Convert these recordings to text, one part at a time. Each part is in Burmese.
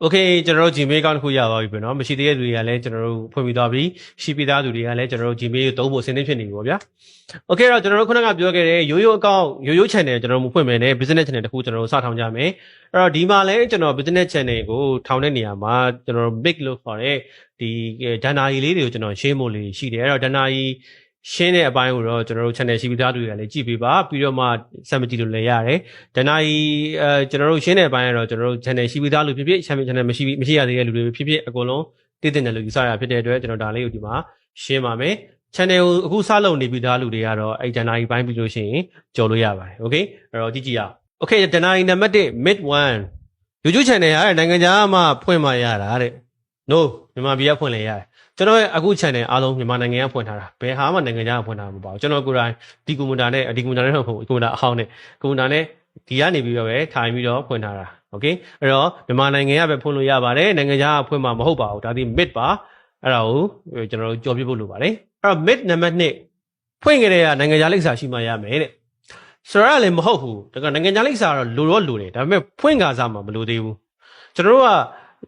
โอเคကျွန်တော်တို့ Gmail account တစ်ခုရသွားပြီပဲเนาะမရှိသေးတဲ့လူတွေကလည်းကျွန်တော်တို့ဖွင့်ပြီးသွားပြီရှိပြီးသားသူတွေကလည်းကျွန်တော်တို့ Gmail ကိုသုံးဖို့အဆင်သင့်ဖြစ်နေပြီပေါ့ဗျာโอเคတော့ကျွန်တော်တို့ခုနကပြောခဲ့တဲ့ရိုးရိုး account ရိုးရိုး channel ကျွန်တော်တို့မဖွင့်မယ်နဲ့ business channel တစ်ခုကျွန်တော်တို့စထောင်ကြမယ်အဲ့တော့ဒီမှာလည်းကျွန်တော် business channel ကိုထောင်တဲ့နေရာမှာကျွန်တော်တို့ big လို့ခေါ်တဲ့ဒီဒဏ္ဍာရီလေးတွေကိုကျွန်တော်ရှင်းဖို့လေးရှိတယ်အဲ့တော့ဒဏ္ဍာရီ ရှင်းတဲ့အပိုင်းကိုတော့ကျွန်တော်တို့ channel ရှိပြီးသားတွေကလည်းကြည့်ပေးပါပြီးတော့မှစက်မကြည့်လို့လည်းရတယ်ဒဏ္ဍာရီအဲကျွန်တော်တို့ရှင်းတဲ့အပိုင်းကတော့ကျွန်တော်တို့ channel ရှိပြီးသားလူဖြစ်ဖြစ် channel channel မရှိမရှိရသေးတဲ့လူတွေဖြစ်ဖြစ်အကုန်လုံးတည်တည်တယ်လို့ယူဆရဖြစ်တဲ့အတွက်ကျွန်တော်ဒါလေးကိုဒီမှာရှင်းပါမယ် channel ကိုအခုစလုပ်နေပြီးသားလူတွေကတော့အဲ့ဒဏ္ဍာရီပိုင်းပြီးလို့ရှိရင်ကြော်လို့ရပါတယ် okay အဲ့တော့ကြည့်ကြည့်ရအောင် okay ဒဏ္ဍာရီနံပါတ်1 mid 1 YouTube channel ကနိုင်ငံခြားမှာဖွင့်မှရတာတဲ့ no မြန်မာပြည်ကဖွင့်လဲရတယ် ကျွန်တော်ရဲ့အခု channel အားလုံးမြန်မာနိုင်ငံကဖွင့်ထားတာဘယ်ဟာမှနိုင်ငံခြားကဖွင့်ထားမှာမပါဘူးကျွန်တော်ကိုယ်တိုင်ဒီကွန်ပျူတာနဲ့ဒီကွန်ပျူတာနဲ့တော့မဟုတ်ဘူးကွန်ပျူတာအဟောင်းနဲ့ကွန်ပျူတာနဲ့ဒီကနေပြီးတော့ပဲထိုင်ပြီးတော့ဖွင့်ထားတာ okay အဲ့တော့မြန်မာနိုင်ငံကပဲဖွင့်လို့ရပါတယ်နိုင်ငံခြားကဖွင့်မှာမဟုတ်ပါဘူးဒါဒီ mid ပါအဲ့ဒါကိုကျွန်တော်တို့ကြော်ပြဖို့လိုပါတယ်အဲ့တော့ mid နံပါတ်1ဖွင့်ကြတဲ့ကနိုင်ငံခြားလိပ်စာရှိမှရမယ်တဲ့ဆိုတော့လည်းမဟုတ်ဘူးဒါကနိုင်ငံခြားလိပ်စာတော့လိုတော့လိုတယ်ဒါပေမဲ့ဖွင့်ကားစားမှာမလိုသေးဘူးကျွန်တော်တို့က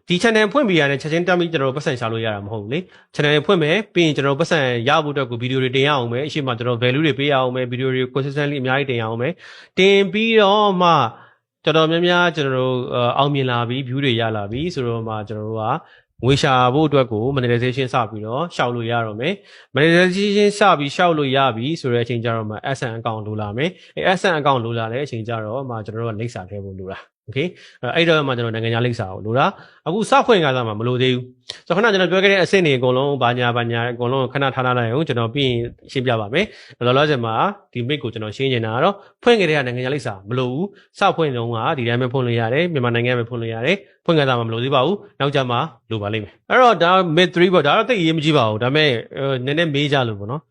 ဒီ channel ဖွင့်ပြီးရတယ်ချက်ချင်းတက်ပြီးကျွန်တော်တို့ပတ်စံရှာလို့ရတာမဟုတ်ဘူးလေ channel ဖွင့်မယ်ပြီးရင်ကျွန်တော်တို့ပတ်စံရဖို့အတွက်ကိုဗီဒီယိုတွေတင်ရအောင်မယ်အရှိမကျွန်တော် value တွေပေးရအောင်မယ်ဗီဒီယိုတွေ consistently အများကြီးတင်ရအောင်မယ်တင်ပြီးတော့မှတော်တော်များများကျွန်တော်တို့အောင်မြင်လာပြီး view တွေရလာပြီးဆိုတော့မှကျွန်တော်တို့ကငွေရှာဖို့အတွက်ကို monetization စပြီးတော့ရှောက်လို့ရတော့မယ် monetization စပြီးရှောက်လို့ရပြီဆိုတဲ့အချိန်ကျတော့မှ SN account လိုလာမယ်အဲ SN account လိုလာတဲ့အချိန်ကျတော့မှကျွန်တော်တို့ကလိပ်စာထည့်ဖို့လိုတာ okay အဲ့တော့မှကျွန်တော်နိုင်ငံခြားလိပ်စာကိုလိုတာအခုစဖွင့်ကားစားမှာမလိုသေးဘူးဆိုတော့ခဏကျွန်တော်ပြောခဲ့တဲ့အဆင့်တွေအကုန်လုံးဘာညာဘာညာအကုန်လုံးခဏထားလိုက်အောင်ကျွန်တော်ပြီးရင်ရှင်းပြပါမယ်လောလောဆယ်မှာဒီ mic ကိုကျွန်တော်ရှင်းနေတာကတော့ဖွင့်ခဲ့တဲ့နိုင်ငံခြားလိပ်စာမလိုဘူးစဖွင့်လုံးကဒီတိုင်းပဲဖွင့်လို့ရတယ်မြန်မာနိုင်ငံပဲဖွင့်လို့ရတယ်ဖွင့်ကားစားမှာမလိုသေးပါဘူးနောက်ကျမှလိုပါလိမ့်မယ်အဲ့တော့ဒါ mid 3ပေါ့ဒါတော့တိတ်အရေးမကြီးပါဘူးဒါပေမဲ့နည်းနည်းမေးကြလို့ပေါ့နော်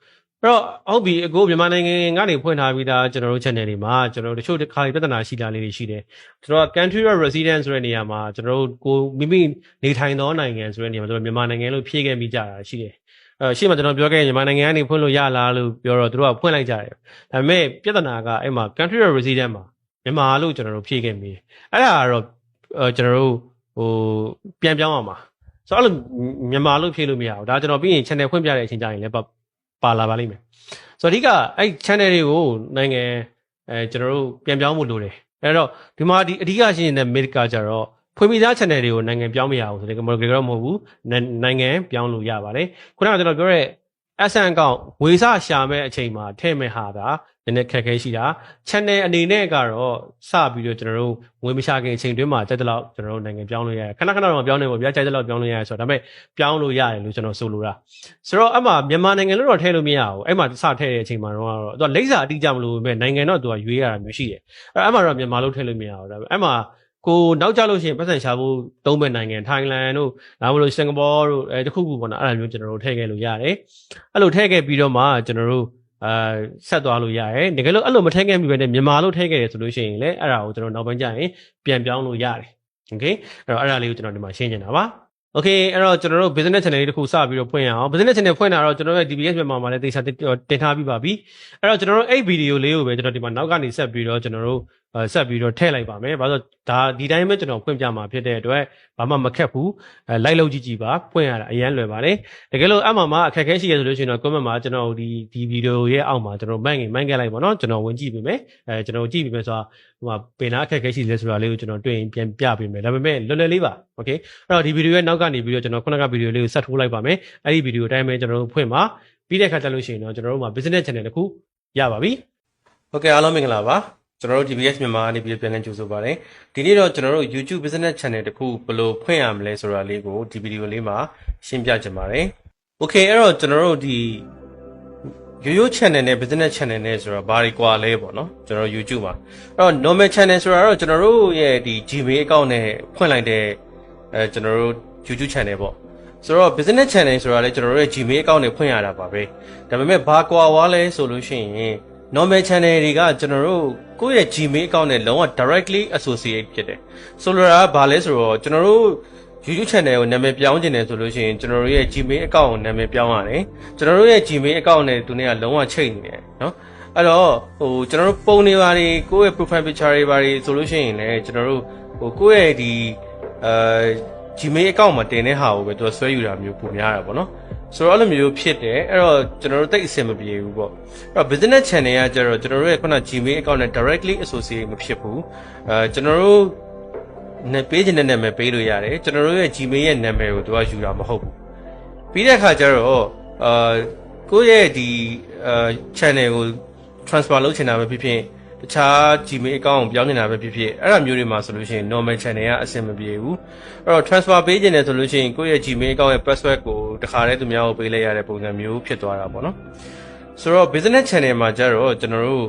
အဲ့တော့ဟုတ်ပြီအခုမြန်မာနိုင်ငံကနေဖွင့်ထားပြီးသားကျွန်တော်တို့ channel တွေမှာကျွန်တော်တို့တချို့ခါလေးပြဿနာရှိတာလေးတွေရှိတယ်ကျွန်တော်က country of residence ဆိုတဲ့နေရာမှာကျွန်တော်တို့ကိုမိမိနေထိုင်သောနိုင်ငံဆိုတဲ့နေရာမှာကျွန်တော်မြန်မာနိုင်ငံလို့ဖြည့်ခဲ့မိကြတာရှိတယ်အဲရှေ့မှာကျွန်တော်ပြောခဲ့မြန်မာနိုင်ငံကနေဖွင့်လို့ရလားလို့ပြောတော့သူတို့ကဖွင့်လိုက်ကြတယ်ဒါပေမဲ့ပြဿနာကအဲ့မှာ country of residence မှာမြန်မာလို့ကျွန်တော်တို့ဖြည့်ခဲ့မိတယ်အဲ့ဒါကတော့ကျွန်တော်တို့ဟိုပြန်ပြောင်းအောင်ပါဆိုတော့အဲ့လိုမြန်မာလို့ဖြည့်လို့မရဘူးဒါကျွန်တော်ပြီးရင် channel ဖွင့်ပြတဲ့အချိန်ကျရင်လည်း ပါလာပါလိမ့်မယ်ဆိုတော့အဓိကအဲ့ channel တွေကိုနိုင်ငံအဲကျွန်တော်တို့ပြန်ပြောင်းဖို့လိုတယ်အဲ့တော့ဒီမှာဒီအဓိကရှင်းနေတဲ့ mid ကကြတော့ဖွင့်ပြီးသား channel တွေကိုနိုင်ငံပြောင်းမရဘူးဆိုတဲ့ကမ္ဘာကတော့မဟုတ်ဘူးနိုင်ငံပြောင်းလို့ရပါတယ်ခုနကကျွန်တော်ပြောတဲ့ SN အကောင့်ဝေစရှာမဲ့အချိန်မှာထည့်မဲ့ဟာဒါ နည်းနည်းခက်ခဲရှိတာ channel အနေနဲ့ကတော့စပြီးတော့ကျွန်တော်တို့ငွေမရှာခင်အချိန်တွင်းမှာတက်တဲ့လောက်ကျွန်တော်တို့နိုင်ငံပြောင်းလို့ရတယ်ခဏခဏတော့ပြောင်းနေပေါ့ဗျာကြိုက်တဲ့လောက်ပြောင်းလို့ရတယ်ဆိုတော့ဒါပေမဲ့ပြောင်းလို့ရတယ်လို့ကျွန်တော်ဆိုလိုတာဆိုတော့အဲ့မှာမြန်မာနိုင်ငံလို့တော့ထည့်လို့မရဘူးအဲ့မှာစထည့်တဲ့အချိန်မှာတော့သူကလိမ့်စာအတိအကျမလို့ပဲနိုင်ငံတော့သူကရွေးရတာမျိုးရှိတယ်အဲ့အဲ့မှာတော့မြန်မာလို့ထည့်လို့မရဘူးဒါပေမဲ့အဲ့မှာကိုနောက်ကြလို့ရှိရင်ပတ်စံရှာဖို့သုံးမဲ့နိုင်ငံထိုင်လန်တို့ဒါမှမဟုတ်စင်ကာပူတို့အဲတခုခုပေါ့နော်အဲ့လိုမျိုးကျွန်တော်တို့ထည့်ခဲ့လို့ရတယ်အဲ့လိုထည့်ခဲ့ပြီးတော့မှကျွန်တော်တို့ အာဆက်သွားလို့ရတယ်တကယ်လို့အဲ့လိုမထည့်ခဲ့မိပဲနဲ့မြန်မာလို့ထည့်ခဲ့တယ်ဆိုလို့ရှိရင်လည်းအဲ့ဒါကိုကျွန်တော်နောက်ပိုင်းကျရင်ပြန်ပြောင်းလို့ရတယ်โอเคအဲ့တော့အဲ့ဒါလေးကိုကျွန်တော်ဒီမှာရှင်းနေတာပါโอเคအဲ့တော့ကျွန်တော်တို့ business channel လေးတစ်ခုစပြီးတော့ဖွင့်ရအောင် business channel ဖွင့်တာတော့ကျွန်တော်ရဲ့ DBS မြန်မာမှာလည်းသေချာတင်ထားပြီးပါပြီအဲ့တော့ကျွန်တော်တို့အဲ့ဗီဒီယိုလေးကိုပဲကျွန်တော်ဒီမှာနောက်ကနေဆက်ပြီးတော့ကျွန်တော်တို့ ဆက်ပြီးတော့ထည့်လိုက်ပါမယ်။ဘာလို့ဒါဒီတိုင်းပဲကျွန်တော်ဖွင့်ပြမှာဖြစ်တဲ့အတွက်ဘာမှမခက်ဘူး။အဲလိုက်လို့ကြည့်ကြည့်ပါဖွင့်ရတာအရန်လွယ်ပါတယ်။တကယ်လို့အမှမှာအခက်အခဲရှိရဆိုလို့ရှိရင်တော့ comment မှာကျွန်တော်ဒီဒီဗီဒီယိုရဲ့အောက်မှာကျွန်တော်မှန်ငင်မှန်ခဲ့လိုက်ပါတော့ကျွန်တော်ဝင်ကြည့်ပေးမယ်။အဲကျွန်တော်ကြည့်ပေးမယ်ဆိုတော့ဟိုမှာပင်နာအခက်အခဲရှိလဲဆိုတာလေးကိုကျွန်တော်တွေ့ရင်ပြန်ပြပေးမယ်။ဒါပေမဲ့လွယ်လွယ်လေးပါ။ Okay ။အဲ့တော့ဒီဗီဒီယိုရဲ့နောက်ကနေပြီးတော့ကျွန်တော်ခုနကဗီဒီယိုလေးကိုဆက်ထိုးလိုက်ပါမယ်။အဲ့ဒီဗီဒီယိုအတိုင်းပဲကျွန်တော်တို့ဖွင့်ပါပြီးတဲ့အခါကျလို့ရှိရင်တော့ကျွန်တော်တို့မှာ business channel တစ်ခုရပါပြီ။ Okay အားလုံးမင်္ဂလာပါ။ ကျွန်တော်တို့ DBS မြန်မာအနေပြီးပြန်လည်ကြိုဆိုပါရစေ။ဒီနေ့တော့ကျွန်တော်တို့ YouTube Business Channel တခုဘယ်လိုဖွင့်ရမလဲဆိုတာလေးကိုဒီဗီဒီယိုလေးမှာရှင်းပြချင်ပါတယ်။ Okay အဲ့တော့ကျွန်တော်တို့ဒီရိုးရိုး channel နဲ့ business channel နဲ့ဆိုတော့ဘာတွေကွာလဲပေါ့နော်ကျွန်တော် YouTube မှာအဲ့တော့ normal channel ဆိုတာတော့ကျွန်တော်တို့ရဲ့ဒီ Gmail account နဲ့ဖွင့်လိုက်တဲ့အဲကျွန်တော်တို့ YouTube channel ပေါ့ဆိုတော့ business channel ဆိုတာလည်းကျွန်တော်တို့ရဲ့ Gmail account နဲ့ဖွင့်ရတာပါပဲဒါပေမဲ့ဘာကွာဝါလဲဆိုလို့ရှိရင် normal channel တွေကကျွန်တော်တို့ကိုယ့်ရဲ့ Gmail account နဲ့လုံးဝ directly associate ဖြစ်တယ်ဆိုလိုတာကဘာလဲဆိုတော့ကျွန်တော်တို့ YouTube channel ကိုနာမည်ပြောင်းခြင်းတယ်ဆိုလို့ရှိရင်ကျွန်တော်တို့ရဲ့ Gmail account ကိုနာမည်ပြောင်းရတယ်ကျွန်တော်တို့ရဲ့ Gmail account နဲ့သူနဲ့ကလုံးဝချိတ်နေတယ်နော်အဲ့တော့ဟိုကျွန်တော်တို့ပုံနေပါတွေကိုယ့်ရဲ့ profile picture တွေပါတွေဆိုလို့ရှိရင်လည်းကျွန်တော်တို့ဟိုကိုယ့်ရဲ့ဒီအဲ Gmail account မှာတင်တဲ့ဟာကိုပဲသူကဆွဲယူတာမျိုးပုံများတာပေါ့နော် ဆိုတော့အဲ့လိုမျိုးဖြစ်တယ်အဲ့တော့ကျွန်တော်တို့တိတ်အဆင်မပြေဘူးပေါ့အဲ့တော့ business channel ကကျတော့ကျွန်တော်တို့ရဲ့ခုန Gmail account နဲ့ directly associate မဖြစ်ဘူးအဲကျွန်တော်တို့နဲ့ပေးခြင်းတဲ့နာမည်ပေးလို့ရတယ်ကျွန်တော်တို့ရဲ့ Gmail ရဲ့နာမည်ကိုသူကယူတာမဟုတ်ဘူးပြီးတဲ့အခါကျတော့အာကိုယ့်ရဲ့ဒီအာ channel ကို transfer လုပ်ချင်တာပဲဖြစ်ဖြစ် တခြား Gmail account ကိုပြောင်းနေတာပဲဖြစ်ဖြစ်အဲ့ဒါမျိုးတွေမှာဆိုလို့ရှိရင် normal channel ကအဆင်မပြေဘူးအဲ့တော့ transfer ပေးခြင်းတယ်ဆိုလို့ရှိရင်ကိုယ့်ရဲ့ Gmail account ရဲ့ password ကိုတခါတည်းသူများကိုပေးလိုက်ရတဲ့ပုံစံမျိုးဖြစ်သွားတာပေါ့နော်ဆိုတော့ business channel မှာကျတော့ကျွန်တော်တို့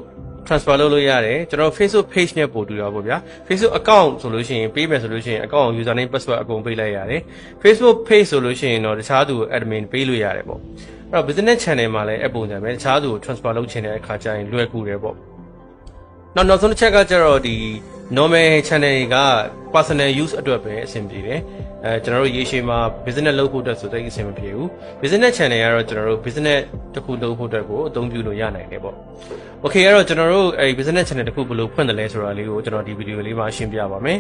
transfer လုပ်လို့ရတယ်ကျွန်တော် Facebook page နဲ့ပို့တူတာပေါ့ဗျာ Facebook account ဆိုလို့ရှိရင်ပေးမယ်ဆိုလို့ရှိရင် account username password အကုန်ပေးလိုက်ရတယ် Facebook page ဆိုလို့ရှိရင်တော့တခြားသူကို admin ပေးလို့ရတယ်ပေါ့အဲ့တော့ business channel မှာလည်းအပုံစံပဲတခြားသူကို transfer လုပ်ချင်တဲ့အခါကျရင်လွယ်ကူတယ်ပေါ့ နောက်နောက်ဆုံးတစ်ချက်ကကျတော့ဒီ normal channel တွေက personal use အတွက်ပဲအဆင်ပြေတယ်အဲကျွန်တော်တို့ရေရှည်မှာ business လုပ်ဖို့အတွက်ဆိုတော့အဆင်မပြေဘူး business channel ကတော့ကျွန်တော်တို့ business တစ်ခုလုပ်ဖို့အတွက်ကိုအသုံးပြုလို့ရနိုင်တယ်ပေါ့ Okay အဲ့တော့ကျွန်တော်တို့အဲ business channel တစ်ခုဘယ်လိုဖွင့်တယ်လဲဆိုတာလေးကိုကျွန်တော်ဒီဗီဒီယိုလေးမှာရှင်းပြပါမယ်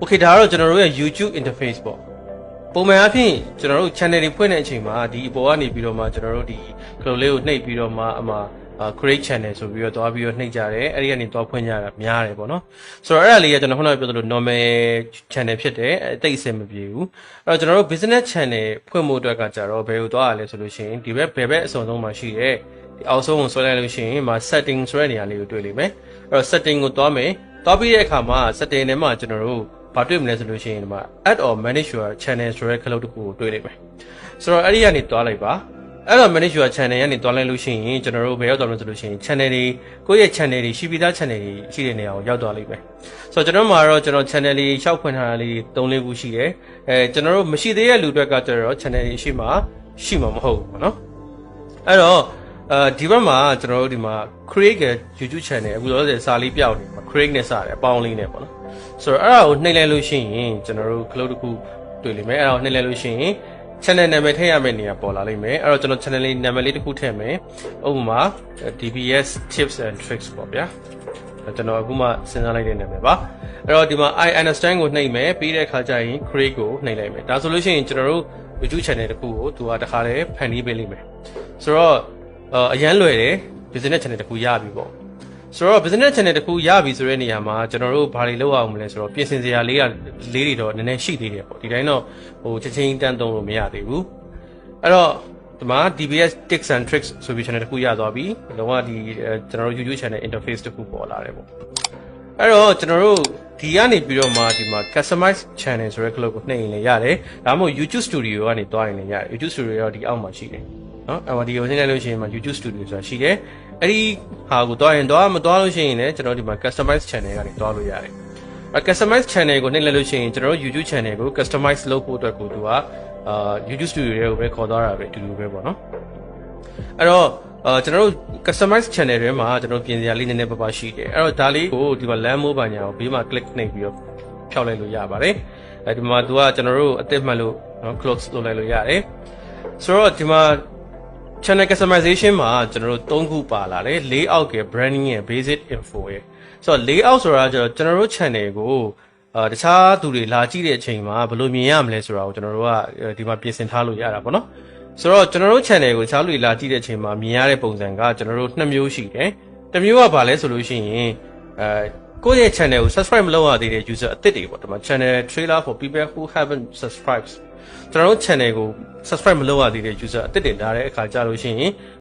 Okay ဒါကတော့ကျွန်တော်တို့ရဲ့ YouTube interface ပေါ့ပုံမှန်အားဖြင့်ကျွန်တော်တို့ channel တွေဖွင့်တဲ့အချိန်မှာဒီအပေါ်ကနေပြီးတော့မှကျွန်တော်တို့ဒီ clone လေးကိုနှိပ်ပြီးတော့မှအမှအာ create channel ဆိုပြီးတော့တွားပြီးတော့နှိပ်ကြတယ်အဲ့ဒီကနေတွားဖွင့်ကြတာများတယ်ပေါ့နော်ဆိုတော့အဲ့ဒါလေးကကျွန်တော်ခုနကပြောသလို normal channel ဖြစ်တယ်အသိအစင်မပြေဘူးအဲ့တော့ကျွန်တော်တို့ business channel ဖွင့်ဖို့အတွက်ကကြတော့ဘယ်ကိုတွားရလဲဆိုလို့ရှိရင်ဒီဘက်ဘယ်ဘက်အစုံဆုံးမှာရှိတဲ့ဒီအောက်ဆုံးကိုဆွဲလိုက်လို့ရှိရင်မှာ setting ဆိုတဲ့နေရာလေးကိုတွေ့လိမ့်မယ်အဲ့တော့ setting ကိုတွားမယ်တွားပြီးတဲ့အခါမှာ setting ထဲမှာကျွန်တော်တို့ဘာတွေ့မလဲဆိုလို့ရှိရင်ဒီမှာ add or manage your channel ဆိုတဲ့ခလုတ်တစ်ခုကိုတွေ့လိမ့်မယ်ဆိုတော့အဲ့ဒီကနေတွားလိုက်ပါ အဲ့တော့ manage your channel ကနေတွားလိုက်လို့ရှိရင်ကျွန်တော်တို့ဘယ်ရောက်သွားမလဲဆိုလို့ရှိရင် channel တွေကိုယ့်ရဲ့ channel တွေရှိပြီးသား channel တွေရှိတဲ့နေရာကိုရောက်သွားလိမ့်မယ်ဆိုတော့ကျွန်တော်မှာတော့ကျွန်တော် channel လေးရှောက်ဖွင့်ထားတာလေး၃၄ခုရှိတယ်အဲကျွန်တော်တို့မရှိသေးတဲ့လူတွေကကျတော့ channel တွေရှိမှာရှိမှာမဟုတ်ဘူးပေါ့နော်အဲ့တော့အဲဒီဘက်မှာကျွန်တော်တို့ဒီမှာ create a YouTube channel အခုလောလောဆယ်စာလေးပြောက်နေမှာ create နဲ့စတယ်အပေါင်းလေးနဲ့ပေါ့နော်ဆိုတော့အဲ့ဒါကိုနှိပ်လိုက်လို့ရှိရင်ကျွန်တော်တို့ cloud တစ်ခုတွေ့လိမ့်မယ်အဲ့ဒါကိုနှိပ်လိုက်လို့ရှိရင် channel နာမည်ထည့်ရမယ့်နေရာပေါ်လာလိမ့်မယ်အဲ့တော့ကျွန်တော် channel လေးနာမည်လေးတစ်ခုထည့်မယ်ဥပမာ DBS tips and tricks ပေါ့ဗျာအဲ့ကျွန်တော်အခုမှစဉ်းစားလိုက်တဲ့နာမည်ပါအဲ့တော့ဒီမှာ I understand ကိုနှိပ်မယ်ပြီးတဲ့အခါကျရင် create ကိုနှိပ်လိုက်မယ်ဒါဆိုလို့ရှိရင်ကျွန်တော်တို့ YouTube channel တစ်ခုကိုသူကတခါတည်းဖန်တီးပေးလိမ့်မယ်ဆိုတော့အရန်လွယ်တယ် business channel တစ်ခုရပြီပေါ့ ဆိုတော့ business channel တစ်ခုရပြီဆိုတဲ့နေရာမှာကျွန်တော်တို့ဘာတွေလုပ်အောင်မလဲဆိုတော့ပြင်ဆင်စရာလေးကလေးတွေတော့နည်းနည်းရှိသေးတယ်ပေါ့ဒီတိုင်းတော့ဟိုချက်ချင်းတန်းသုံးလို့မရသေးဘူးအဲ့တော့ဒီမှာ DBS tips and tricks ဆိုပြီး channel တစ်ခုရသွားပြီလုံးဝဒီကျွန်တော်တို့ YouTube channel interface တစ်ခုပေါ်လာတယ်ပေါ့အဲ့တော့ကျွန်တော်တို့ဒီကနေပြီးတော့မှဒီမှာ customize channel ဆိုတဲ့ club ကိုနှိပ်ရင်လည်းရတယ်ဒါမှမဟုတ် YouTube studio ကနေတွားရင်လည်းရတယ် YouTube studio ရောဒီအောက်မှာရှိတယ်နော်အဲ့မှာဒီကိုနှိပ်လိုက်လို့ရှိရင်မှာ YouTube studio ဆိုတာရှိတယ် အဲ့ဒီဟာကိုတွားရင်တွားမတွားလို့ရှိရင်လည်းကျွန်တော်ဒီမှာ customize channel ကနေတွားလို့ရတယ်အဲ customize channel ကိုနှိပ်လိုက်လို့ရှိရင်ကျွန်တော်တို့ YouTube channel ကို customize လုပ်ဖို့အတွက်ကိုသူကအာ YouTube studio တွေကိုပဲခေါ်သွားတာပဲအတူတူပဲပေါ့နော်အဲ့တော့အာကျွန်တော်တို့ customize channel တွေမှာကျွန်တော်ပြင်စရာလေးနည်းနည်းပါးပါရှိတယ်အဲ့တော့ဒါလေးကိုဒီမှာ land mode ဘာညာကိုဘေးမှာ click နှိပ်ပြီးတော့ဖြောက်လိုက်လို့ရပါတယ်အဲဒီမှာသူကကျွန်တော်တို့အသစ်မှတ်လို့နော် close လုပ်လိုက်လို့ရတယ်ဆိုတော့ဒီမှာ channel customization မှာကျွန်တော်တို့၃ခုပါလာတယ် layout ရဲ့ branding ရဲ့ basic info ရဲ့ဆိုတော့ layout ဆိုတာကျတော့ကျွန်တော်တို့ channel ကိုအာတခြားသူတွေလာကြည့်တဲ့အချိန်မှာဘယ်လိုမြင်ရမလဲဆိုတာကိုကျွန်တော်တို့ကဒီမှာပြင်ဆင်ထားလို့ရတာပေါ့နော်ဆိုတော့ကျွန်တော်တို့ channel ကိုတခြားလူတွေလာကြည့်တဲ့အချိန်မှာမြင်ရတဲ့ပုံစံကကျွန်တော်တို့နှစ်မျိုးရှိတယ်တစ်မျိုးကဘာလဲဆိုလို့ရှိရင်အဲကိုယ့်ရဲ့ channel ကို subscribe မလုပ်ရသေးတဲ့ user အသစ်တွေပေါ့ဒီမှာ channel trailer for people who haven't subscribed ကျွန်တော်တို့ channel ကို subscribe မလုပ်ရသေးတဲ့ user အသစ်တွေလာတဲ့အခါကြာလို့ရှိရင်